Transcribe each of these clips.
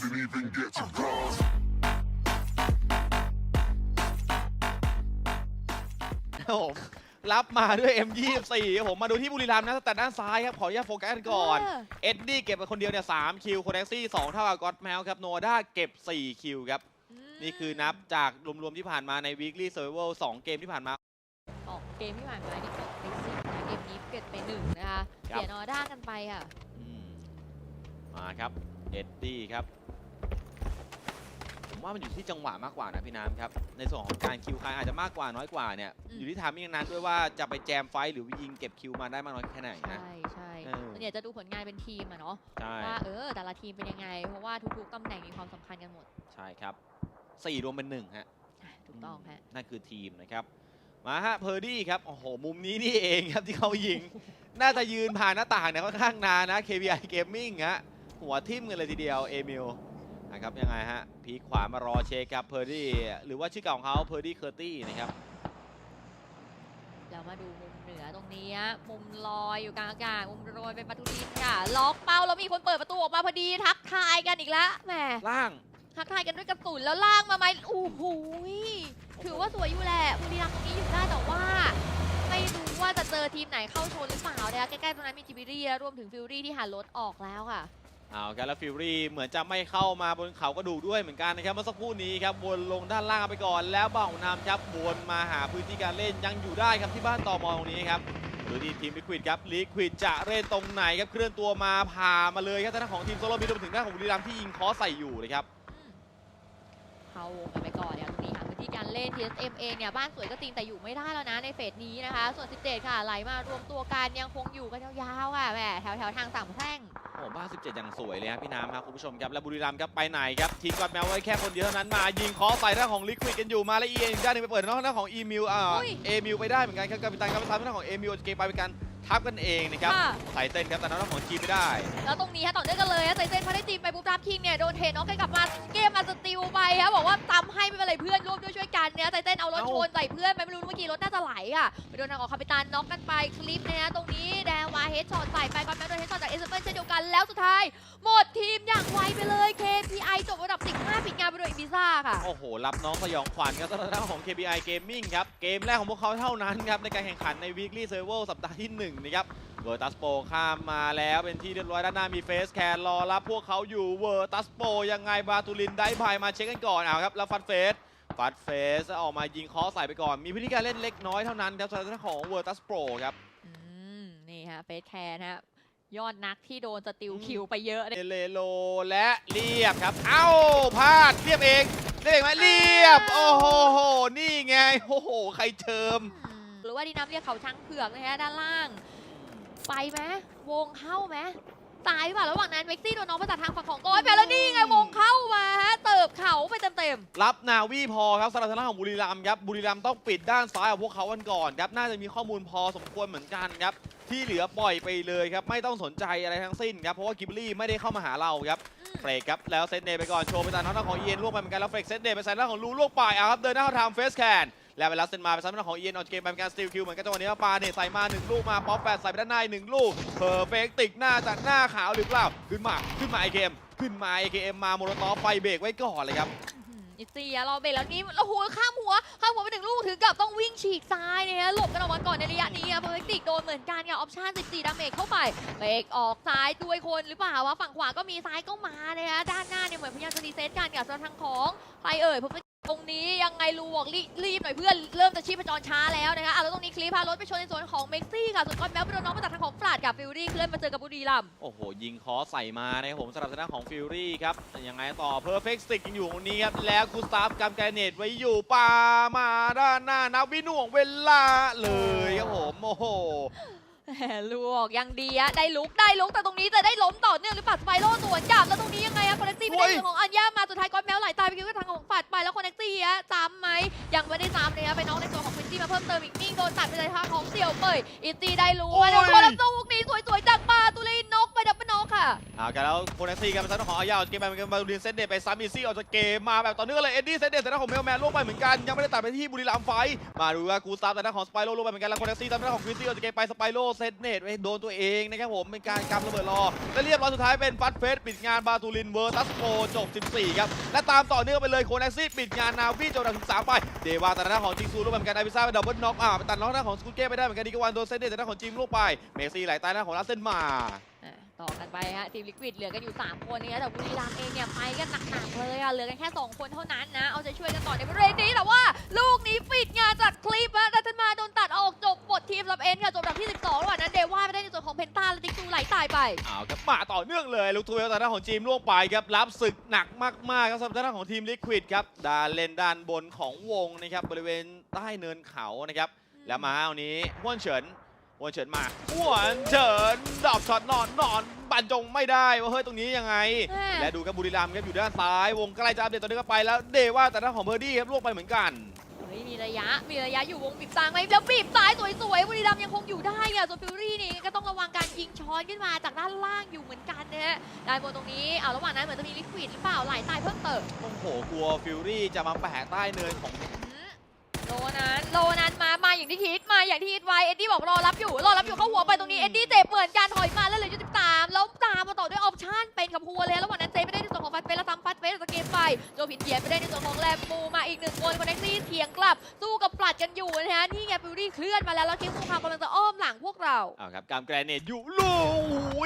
didn't even get to bronze. ครับผมรับมาด้วย M24 ครับผมมาดูที่บุรีรัมย์นะแต่ด้านซ้ายครับ ขออนุญาตโฟกัสกันก่อน เออ เอ็ดดี้เก็บไปคนเดียวเนี่ย3คิวโคเน็กซี่2เท่ากับก็อตแมวครับ โนด้าเก็บ 4 คิวครับนี่คือนับจากรวมๆที่ผ่านมาใน weekly survival 2 เกมที่ผ่านมาสองเกมที่ผ่านมานี่จบไปสิบนะเกมนี้เก็บไปหนึ่งนะคะครับ เสียนอด้ากันไปค่ะอืมมาครับ เอ็ดดี้ครับ ผมว่ามันอยู่ที่จังหวะมากกว่านะพี่น้ำครับในส่วนของการคิวใครอาจจะมากกว่าน้อยกว่าเนี่ยอืม อยู่ที่ทามมิ่งนั้นด้วยว่าจะไปแจมไฟท์หรือยิงเก็บคิวมาได้มากน้อยแค่ไหนนะ ใช่ใช่เออ ส่วนใหญ่จะดูผลงานเป็นทีมอะเนาะใช่ ว่าเออแต่ละทีมเป็นยังไง เพราะว่าทุกๆตำแหน่งมีความสำคัญกันหมดใช่ครับสี่รวมเป็นหนึ่งฮะ อะถูกต้องฮะ นั่นคือทีมนะครับ มาฮะเพอร์ดี้ครับ โอ้โห มุมนี้นี่เองครับที่เขายิง น่าจะยืนผ่านหน้าต่างเนี่ยค่อนข้างนานนะ KBI Gaming ฮะ หัวทิ่มกันเลยทีเดียว เอมิล นะครับยังไงฮะพีคขวามารอเช็คครับเพอร์ดี้หรือว่าชื่อเก่าของเขาเพอร์ดี้เคอร์ตี้นะครับแล้วมาดูมุมเหนือตรงนี้ฮะมุมลอยอยู่กลางอากาศมุมโรยเป็นปทุลินค่ะ ล็อกเป้าแล้วมีคนเปิดประตูออกมาพอดีทักทายกันอีกแล้วแหมล่างทักทายกันด้วยกระสุนแล้วล่างมาไหมโอ้โหยถือว่าสวยอยู่แหละบุรีรัมย์ตรงนี้อยู่ได้แต่ว่าไม่รู้ว่าจะเจอทีมไหนเข้าชนหรือเปล่านะคะใกล้ๆตรงนั้นมีจิบิรี่รวมถึงฟิลรี่ที่หันรถออกแล้วค่ะ เอาครับแล้วฟิวรี่เหมือนจะไม่เข้ามาบนเขากระดูกด้วยเหมือนกันนะครับเมื่อสักครู่นี้ครับวนลงด้านล่างไปก่อน แล้วเบ่านำครับวนมาหาพื้นที่การเล่นยังอยู่ได้ครับที่บ้านต่อมอตรงนี้ครับดูที่ทีมลิควิดครับลิควิดจะเล่นตรงไหนครับเคลื่อนตัวมาผ่ามาเลยครับทางด้านของทีมโซโลบิรวมถึงด้านของบุรีรัมย์ที่ยิงคอใส่อยู่เลยครับเข้าวงกันไปก่อนเนี่ยตรงนี้หาพื้นที่การเล่น TSM เองเนี่ยบ้านสวยก็จริงแต่อยู่ไม่ได้แล้วนะในเฟสนี้นะคะ ส่วน17ค่ะไหลมารวมตัวกันยังคงอยู่กันยาวๆค่ะแหมแถวแถวๆทางสามแพร่ง อ้บ้าน17 อย่างสวยเลยครับพี่น้ำครับคุณผู้ชมครับ แล้วบุรีรัมย์ครับไปไหนครับทิ้งกอดแมวไว้แค่คนเดียวเท่านั้นมายิงคอใส่ด้านของลิควิดกันอยู่มาแล้วเอ็นด้านหนึงไปเปิดด้านของอีมิวอ่าอุ้ยเอมิวไปได้เหมือนกันครับกัปตันครับไปทำด้านของเอมิวเกมไปเป็นการ ทับกันเองนะครับค่ะใส่เต้นครับแต่ด้านของจีไม่ได้ แล้วตรงนี้ฮะต่อเนื่องกันเลยฮะไซเซนพอได้จีบไปปุ๊บตามคิงเนี่ยโดนเทน้องกันกลับมาเกมมาสติลไปฮะบอกว่าตำให้ไม่เป็นไรเพื่อนร่วมด้วยช่วยกันเนี่ยไซเซนเอารถเอ้า ชนใส่เพื่อนไปไม่รู้เมื่อกี้รถน่าจะไหลอะไปโดนทางออกคาปิตันน็อกกันไปคลิปเนี่ยตรงนี้แดงมาเฮดช็อตใส่ไปก่อนแม้โดนเฮดช็อตจากเอสเปนเช่นเดียวกันแล้วสุดท้าย หมดทีมอย่างไวไปเลย KPI จบอันดับ15 ปิดงานไปโดยอิบิซ่าค่ะ โอ้โห รับน้องสยองขวัญครับสำหรับด้านของ KPI Gaming ครับ เกมแรกของพวกเขาเท่านั้นครับ ในการแข่งขันใน Weekly Server สัปดาห์ที่ 1 นะครับเวอร์ตัสโปข้ามมาแล้วเป็นที่เรียบร้อยด้านหน้ามีเฟสแคนรอรับพวกเขาอยู่เวอร์ตัสโปยังไงบาตูลินได้พายมาเช็คกันก่อนเอาครับแล้วฟัดเฟสฟัดเฟสออกมายิงคอใส่ไปก่อน มีพิธีการเล่นเล็กน้อยเท่านั้นครับสำหรับด้านของเวอร์ตัสโปครับอืมนี่ฮะเฟสแคร์นะฮะ ยอดนักที่โดนสติลคิวไปเยอะเนี่ยเอเลโลและเรียบครับ เอ้าพลาดเรียบเองได้เองไหมเรียบ โอ้โห นี่ไง โอ้โห ใครเจิม หรือว่าดีน้ำเรียกเขาช้างเผือกนะฮะด้านล่าง ไปไหมวงเข้าไหมตายหรือเปล่าระหว่างนั้นเม็กซี่โดนน้องมาจากทางฝั่งของก้อยไปแล้วนี่ไงวงเข้ามาฮะเติบเขาไปเต็มรับนาวีพอครับสำหรับทางด้านของบุรีรัมย์ครับบุรีรัมย์ต้องปิดด้านซ้ายของพวกเขากันก่อนครับน่าจะมีข้อมูลพอสมควรเหมือนกันครับ ที่เหลือปล่อยไปเลยครับ ไม่ต้องสนใจอะไรทั้งสิ้นครับ เพราะว่ากิบลี่ไม่ได้เข้ามาหาเราครับๆอืมเฟรกครับ แล้วเซตเดย์ไปก่อน โชว์ไปตามทางด้านของเอียนล่วงไปเหมือนกัน แล้วเฟรกเซตเดย์ไปใส่ด้านของลูล่วงไปเอาครับ เดินหน้าเข้าทางเฟสแคนแล้วไปรับเซนมาไปซ้ำด้านของเอียนออกเกมไปเป็นการสติลคิวเหมือนกันจังหวะนี้ว่าปาเนี่ยใส่มาหนึ่งลูกมาป๊อปแปดใส่ไปด้านหน้าอีกหนึ่งลูกเพอร์เฟกติกหน้าจากหน้าขาวหรือเปล่าขึ้นมาขึ้นมาไอเกมขึ้นมาไอเกมมาโมโนตอฟไฟเบรกไว้ก่อนเลยครับ อิตีอะรอเบรกแล้วนี่โอ้โหข้ามหัวข้ามหัวไปหนึ่งลูกถึงกับต้องวิ่งฉีกซ้ายเนี่ยฮะหลบกันออกมาก่อนในระยะนี้อะเพอร์เฟกติกโดนเหมือนกันค่ะออปชั่น 14 ดาเมจเข้าไปเบรกออกซ้ายด้วยคนหรือเปล่าวะฝั่งขวาก็มีซ้ายก็มาเลยฮะด้านหน้าเนี่ยเหมือนพยายามจะรีเซ็ตกันกับทางของใครเอ่ยเพอร์เฟก ตรงนี้ยังไงลูบอกรีรีบหน่อยเพื่อนเริ่มจะชีพจรช้าแล้วนะคะอะแล้วตรงนี้คลิปพารถไปชนในส่วนของเม็กซี่ค่ะส่วนก้อนแมวไปโดนน้องมาจากทางของฟลาดกับฟิลลี่เคลื่อนมาเจอกับบุรีรัมย์โอ้โห ยิงคอใส่มานะครับผมสำหรับทางด้านของฟิลลี่ครับยังไงต่อเพอร์เฟกต์สติกยังอยู่ตรงนี้ครับแล้วกูสตาฟกำแกรเนตไว้อยู่ปามาด้านหน้านับวิน่วงเวลาเลยครับผมโอ้โห ลวกยังดีอะได้ลุกได้ลุกแต่ตรงนี้จะได้ล้มต่อเนื่องหรือเปล่าสไปโร่สวนกลับแล้วตรงนี้ยังไงอะคอนเนคตี้ไม่ได้โอ้ยเรื่องของอัญญามาสุดท้ายก้อนแมวไหลตายไปคิวก็ทางของฝัดไปแล้วคอนเนคตี้อะซ้ำไหมยังไม่ได้ซ้ำเลยอะไปน้องในตัวของควินตี้มาเพิ่มเติมอีกนิ่งโดนตัดไปเลยทางของเสี่ยวเป่ยอิตตี้ได้รู้ว่าโดนคนละลูกนี้สวยๆจากปาตุลีนกไปดับเบิลน็อกค่ะ เอากันแล้วโคนาซี่กันเป็นทางด้านของอายาเกมไปเหมือนกันบาลูรินเซตเดตไปซัมอีซี่ออกจากเกมมาแบบต่อเนื่องเลยเอ็ดดี้เซตเดตแต่ด้านของเมลแมนล่วงไปเหมือนกันยังไม่ได้ตัดไปที่บุรีรัมย์ไฟท์มาดูว่ากูสตาร์แต่ด้านของสไปโร่ล่วงไปเหมือนกันแล้วโคนาซี่ตามด้าของคริสตี้ออกจากเกมไปสไปโร่เซตเนตไปโดนตัวเองนะครับผมเป็นการกำระเบิดรอและเรียบร้อยสุดท้ายเป็นฟัดเฟสปิดงานบาตูลินเวอร์ตัสโกจบ 14 ครับและตามต่อเนื่องไปเลยโคนาซี่ปิดงานนาวีจบดับ13ไปเดวาแต่ด้านของจิงซูล่วงไปเหมือนกันไอพิซ่าเป็นดับเบิลน็อกอ่าไปตัดน็อกด้าของสกูเก้ไปได้เหมือนกันดีกวันโดนเซตเดตแต่ด้านของจิมลูกไปเมซี่ไหลใต้ด้าของลาเซนมา ต่อกันไปฮะทีมลิควิดเหลือกันอยู่ 3 คนเนี่ยแต่บุรีรัมย์เองเนี่ยไปกันหนักๆเลยอะเหลือกันแค่ 2 คนเท่านั้นนะ เอาใจช่วยกันต่อในบริเวณนี้แต่ว่า ลูกนี้ปิดงานจากคลิปฮะดัตเทนมาโดนตัดออกจบบททีมรับเอ็นค่ะจบอันดับที่ 12ระหว่างนั้นเดว่าไปได้ในส่วนของเพนตาและติ๊กซูไหลตายไปเอาครับมาต่อเนื่องเลยลูกทูเวลทางด้านของจีมล่วงไปครับรับศึกหนักมากๆครับสำหรับทางด้านของทีมลิควิดครับด้านเลนด้านบนของวงนะครับบริเวณใต้เนินเขานะครับแล้วมาเอานี้ห้วนเฉินห้ วนเฉินมาห้วนเฉินดอกช็อตนอนนอนบรรจงไม่ได้ว่าเฮ้ยตรงนี้ยังไงแม่และดูครับบุรีรัมย์ครับอยู่ด้านซ้ายวงใกล้จะอัปเดตตัวนี้ก็ไปแล้วเดว่าแต่ด้านของเบอร์ดี้ครับล่วงไปเหมือนกันเฮ้ยมีระยะ มีระยะอยู่วงบีบซ้ายไหมแล้วบีบซ้ายสวยๆ บุรีรัมย์ยังคงอยู่ได้อะส่วนฟิวรี่นี่ก็ต้องระวังการยิงช้อนขึ้นมาจากด้านล่างอยู่เหมือนกันนะฮะด้านบนตรงนี้ เอาระหว่างนั้นเหมือนจะมีลิควิดหรือเปล่าไหลตายเพิ่มเติม โอ้โห กลัวฟิวรี่จะมาแปะใต้เนินของ โลนั้นโลนั้นมา มาอย่างที่คิดมาอย่างที่คิดไว้ เอ็ดดี้บอกรอรับอยู่ รอรับอยู่เข้าหัวไปตรงนี้ เอ็ดดี้เจ็บเหมือนกันถอยมาแล้วเหลยยุติตาม แล้วตามมาต่อด้วยออปชั่นเป็นกับหัวเลย แล้ววันนั้นเซฟไปได้ในส่วนของฟัดเฟสแล้วซ้ำฟัดเฟสสเกมไป โจผิดเทียนไปได้ในส่วนของแลมปูมาอีกหนึ่งคนคอนเนคซี่เถียงกลับ กับปลัดกันอยู่นะฮะนี่ไงฟิวรี่เคลื่อนมาแล้วแล้วเกมสงครามกำลังจะอ้อมหลังพวกเราเอาครับการแกรเนตอยู่ลู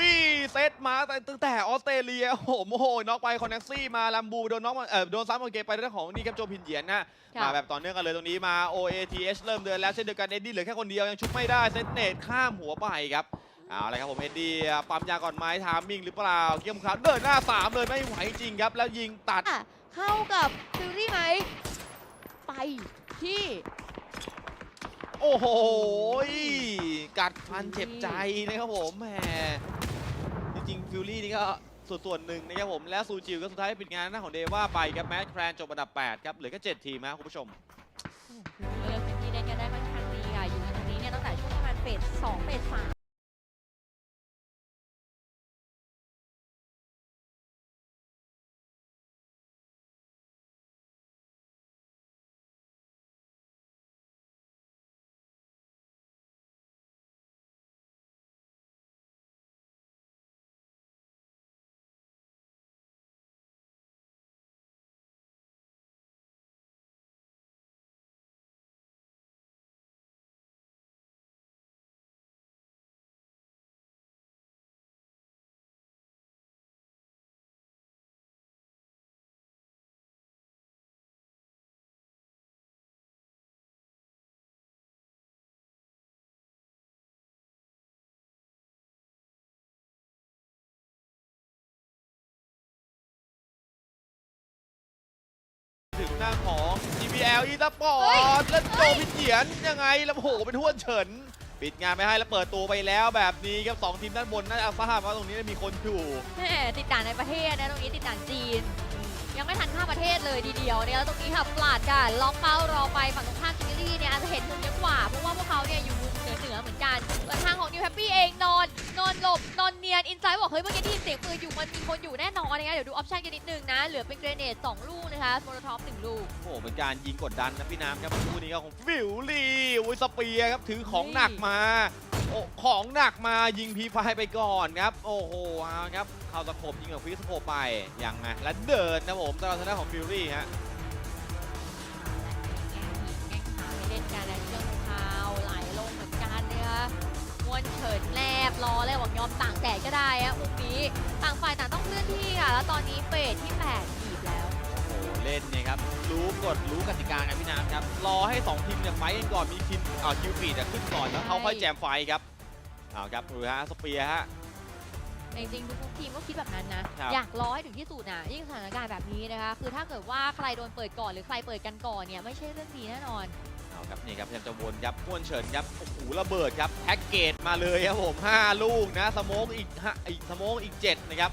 ยเซตมาตั้งแต่ออสเตรเลียโอ้โหโอ้โหน็อกไปคอนเนคซี่มาลัมบูโดนน็อกมาเอ่อโดนซ้ำโอเคไปเรื่องของนี่ครับโจพินเหยียนนะค่ะมาแบบต่อเนื่องกันเลยตรงนี้มา OATH เริ่มเดินแล้วเช่นเดียวกันเอ็ดดี้เหลือแค่คนเดียวยังชุบไม่ได้เซตเนตข้ามหัวไปครับเอาละครับผมเอ็ดดี้ปั๊มยาก่อนไหม้ทามมิ่งหรือเปล่าเกี่ยมครับเดินหน้าสามเลยไม่ไหวจริงครับแล้วยิงตัดอะเข้ากับฟิวรี่ไหมไปที่ โอ้โห กัดฟันเจ็บใจนะครับผมแหมจริงๆฟิลลี่นี่ก็ส่วนส่วนหนึ่งนะครับผม และซูจิวก็สุดท้ายปิดงานหน้าของเดว่าไปครับแมทแครนจบอันดับ 8 ครับเหลือแค่7ทีมนะคุณผู้ชมเลือกเป็นที่เล่นกันได้ค่อนข้างดีค่ะอยู่ตรงนี้เนี่ยตั้งแต่ช่วงประมาณเฟสสองเฟสสาม ถึงหน้าของ GPL อีสปอร์ตแล้วโจพิเขียนยังไงแล้วโอ้โหเป็นห้วนเฉิน ปิดงานไม่ให้แล้วเปิดตัวไปแล้วแบบนี้ครับสองทีมด้านบนน่าจะทราบว่าตรงนี้มีคนอยู่แหม่ติดด่านในประเทศนะตรงนี้ติดด่านจีน ยังไม่ทันข้ามประเทศเลยทีเดียวเนี่ยแล้วตรงนี้ค่ะปลาดกันล็อกเป้ารอไปฝั่งตรงข้ามจิงลี่เนี่ยอาจจะเห็นมุมเยอะกว่าเพราะว่าพวกเขาเนี่ยอยู่มุมเหนือเหนือๆเหมือนกันส่วนทางของนิวแฮปปี้เองนอนน อนหลบนอนเนียนอินไซด์บอกเฮ้ยเมื่อกี้ได้ยินเสียงปืนอยู่มันมีคนอยู่แน่นอนนะคะเดี๋ยวดูออปชั่นกันนิดนึงนะ เหลือเป็นเกรเนดสองลูกนะคะโมโลท็อปหนึ่งลูก โอ้โหเป็นการยิงกดดันนะพี่น้ำครับคู่นี้ก็ของฟิวลี่อุ้ยสเปียร์ครับถือของหนักมาโอ้ของหนักมายิงพีไฟไปก่อนครับ โอ้โหเอาครับเข้าสะโขบยิงกับฟิสโคบไปยังไงแล้วเดินนะผมตลอดทางของฟิวลี่ฮะแกงขาไม่เล่นกันแล้วเครื่อ วนเฉินแลบรอเลยบอกยอมต่างแดดก็ได้อะมุมนี้ต่างฝ่ายต่างต้องเคลื่อนที่ค่ะ แล้วตอนนี้เฟสที่8ขีดแล้วโอ้โหเล่นเนี่ยครับ รู้กฎรู้กติกากันพี่น้ำครับ รอให้สองทีมเนี่ยไฟท์กันก่อน มีคิมอ่าคิวฟีดอะขึ้นก่อนแล้วเขาค่อยแจมไฟท์ครับเอาครับดูฮะสเปียร์ฮะจริงๆทุกๆทีมก็คิดแบบนั้นนะ ครับ อยากรอให้ถึงที่สุดนะยิ่งสถานการณ์แบบนี้นะคะ คือถ้าเกิดว่าใครโดนเปิดก่อนหรือใครเปิดกันก่อนเนี่ยไม่ใช่เรื่องดีแน่นอนเอา ครับนี่ครับพยายามจะวนยับม้วนเฉินยับโอ้โหระเบิดครับแพ็กเกจมาเลยครับผม 5 ลูกนะสโมกอีกห้าอีกสโมกอีก 7 นะครับ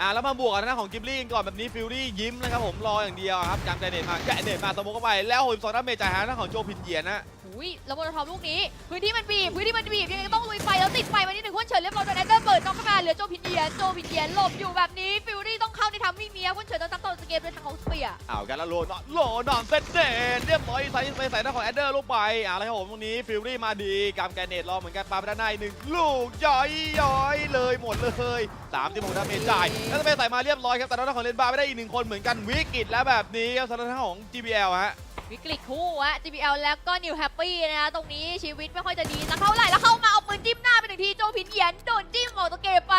อ่าแล้วมาบวกกันหน้าของกิบลี่ก่อนแบบนี้ฟิลลี่ยิ้มนะครับผมรออย่างเดียวครับจำใจเน็ตมาแกะเน็ตมาสโมกเข้าไปแล้วหกสองดาเมจจ่ายหาหน้าของโจพินเยียนนะ อุ้ยแล้วบอลทอมลูกนี้พื้นที่มันบีบพื้นที่มันบีบยังไงก็ต้องลุยไฟแล้วติดไฟมานิดหนึ่งคนเฉินเรียบร้อยโดนแอดเดอร์เปิดน้องเข้ามาเหลือโจพินเดียนโจพินเดียนหลบอยู่แบบนี้ฟิลลี่ต้องเข้าในทำวิ่งเมียคนเฉินต้องตั้งตัวสเกมในทางของสเปียร์อ้ากันแล้วโลนโลนอนเซตเดนเรียบร้อยใส่ใส่ใส่หน้าของแอดเดอร์ลงไปอะแล้วครับผมตรงนี้ฟิลลี่มาดีกามแกนเนตรอเหมือนกันปาไปด้านในหนึ่งลูกย้อยย้อยเลยหมดเลยสามที่หกดาเมจ่ายแล้วจะไปใส่มาเรียบร้อยครับแต่ด้านของเลนบาร์ไม่ได้อีกหนึ่งคนเหมือนกันวิกฤตแล้วแบบนี้ครับสำหรับทาของ GBL ฮะ วิกฤตคู่อะ GBL แล้วก็นิวแฮปปี้นะคะตรงนี้ชีวิตไม่ค่อยจะดีสักเท่าไหร่ แล้วเข้ามาเอาปืนจิ้มหน้าไปหนึ่งทีโจพินเยียนโดนจิ้มออกตัวเกมไป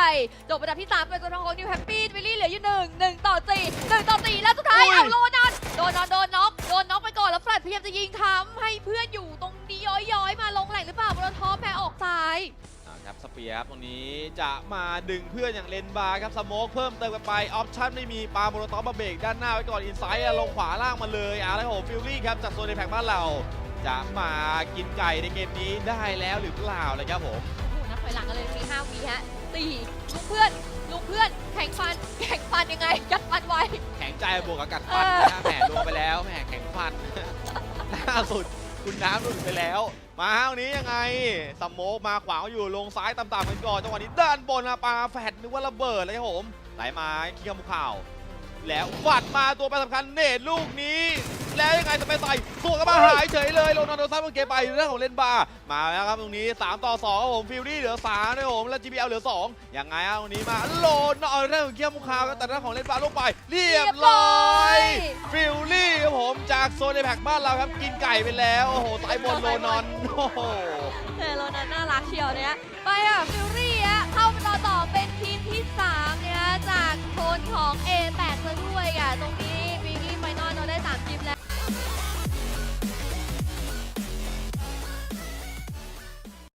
จบอันดับที่3เป็นตัวของนิวแฮปปี้วิลลี่เหลืออยู่หนึ่งหนึ่งต่อสี่หนึ่งต่อสี่แล้วสุดท้ายอุ้ยเอาโลนันโดนนอนโดนน็อกโดนน็อกไปก่อนแล้วแฟลตพยายามจะยิงค้ำให้เพื่อนอยู่ตรงนี้ย้อยๆมาลงแหลหรือเปล่าบอลทอมแพ้ออกซ้าย ครับสเปียร์ครับตรงนี้จะมาดึงเพื่อนอย่างเลนบาร์ครับสโมกเพิ่มเติมกันไปออปชั่นไม่มีปาโมโนตอปมาเบรกด้านหน้าไว้ก่อนอินไซด์ลงขวาล่างมาเลยอะแล้วผมฟิลลี่ครับจากโซนในแพ็กบ้านเรา จะมากินไก่ในเกมนี้ได้แล้วหรือเปล่าเลยครับผมโอ้โหนับถอยหลังกันเลยมี5วีฮะตีลุกเพื่อนลุกเพื่อนแข่งฟันแข่งฟันยังไงยัดฟันไว้แข็งใจบวกกับกัดฟันนะฮะแหมลงไปแล้วแหมแข็งฟันล่าสุด คุณน้ำหลุดไปแล้ว มาเท่านี้ยังไงสโมกมาขวางอยู่ลงซ้ายต่ำๆกันก่อนจังหวะนี้ด้านบนมาปาแฟดนึกว่าระเบิดเลยครับผมไหลมาขี้ขมุข่าว แล้วฝัดมาตัวไปสำคัญเนตลูกนี้แล้วยังไงจะไปใส่สวนกลับมาหายเฉยเลยโรนัลโดซัดมันเกไปเรื่องของเลนบาร์มาแล้วครับตรงนี้ 3 ต่อ2ครับผมฟิลลี่เหลือ3นะครับผมแล้ว GBL เหลือ2ยังไงอะตรงนี้มาโลนเอาเรื่องของเกียร์มุคาวแต่เรื่องของเลนบาร์ลงไป เรียบร้อย จากโซนในแพ็กบ้านเราครับ กินไก่ไปแล้ว โอ้โหสายบนโลนอน โอ้โหเออโรนอนน่ารักเชียวเนี่ยไปอะฟิลลี่อะเข้ามาต่อต่อเป็นทีมที่3เนี่ยจากโซนของ A8 ซะด้วยอะตรงนี้วิกกี้ไฟนอลเราได้3ทีมแล้ว